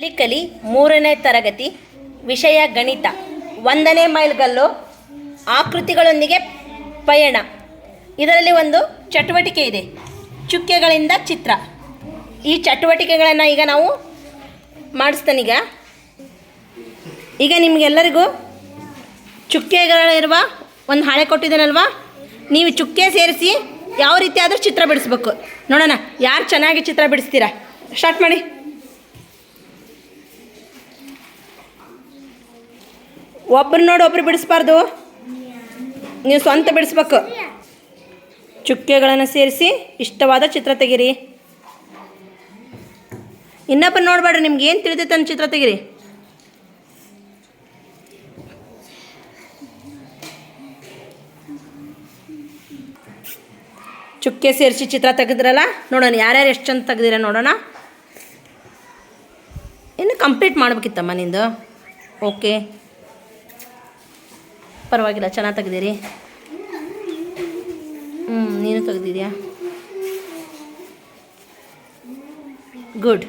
ಕಲಿ ಮೂರನೇ ತರಗತಿ ವಿಷಯ ಗಣಿತ. ಒಂದನೇ ಮೈಲ್ಗಲ್ಲು ಆಕೃತಿಗಳೊಂದಿಗೆ ಪಯಣ. ಇದರಲ್ಲಿ ಒಂದು ಚಟುವಟಿಕೆ ಇದೆ. ಚುಕ್ಕೆಗಳಿಂದ ಚಿತ್ರ. ಈ ಚಟುವಟಿಕೆಗಳನ್ನು ಈಗ ನಾವು ಮಾಡಿಸ್ತಾನೀಗ ಈಗ. ನಿಮಗೆಲ್ಲರಿಗೂ ಚುಕ್ಕೆಗಳಿರುವ ಒಂದು ಹಾಳೆ ಕೊಟ್ಟಿದ್ದಾನಲ್ವಾ? ನೀವು ಚುಕ್ಕೆ ಸೇರಿಸಿ ಯಾವ ರೀತಿ ಚಿತ್ರ ಬಿಡಿಸ್ಬೇಕು. ನೋಡೋಣ, ಯಾರು ಚೆನ್ನಾಗಿ ಚಿತ್ರ ಬಿಡಿಸ್ತೀರಾ? ಸ್ಟಾರ್ಟ್ ಮಾಡಿ. ಒಬ್ರು ನೋಡು ಒಬ್ರು ಬಿಡಿಸ್ಬಾರ್ದು. ನೀವು ಸ್ವಂತ ಬಿಡಿಸ್ಬೇಕು. ಚುಕ್ಕೆಗಳನ್ನು ಸೇರಿಸಿ ಇಷ್ಟವಾದ ಚಿತ್ರ ತೆಗೀರಿ. ಇನ್ನೊಬ್ಬರು ನೋಡಬೇಡ್ರಿ, ನಿಮ್ಗೆ ಏನು ತಿಳಿದೈತೆ ಅಂತ ಚಿತ್ರ ತೆಗೀರಿ. ಚುಕ್ಕೆ ಸೇರಿಸಿ ಚಿತ್ರ ತೆಗೆದ್ರಲ್ಲ, ನೋಡೋಣ ಯಾರ್ಯಾರು ಎಷ್ಟು ಚಂದ ತೆಗೆದಿರ ನೋಡೋಣ. ಇನ್ನು ಕಂಪ್ಲೀಟ್ ಮಾಡ್ಬೇಕಿತ್ತಮ್ಮ ನಿಂದು. ಓಕೆ ಪರವಾಗಿಲ್ಲ ಚೆನ್ನಾಗಿ ತೆಗ್ದಿರಿ. ಹ್ಞೂ ನೀನು ತೆಗ್ದಿದ್ಯಾ? ಗುಡ್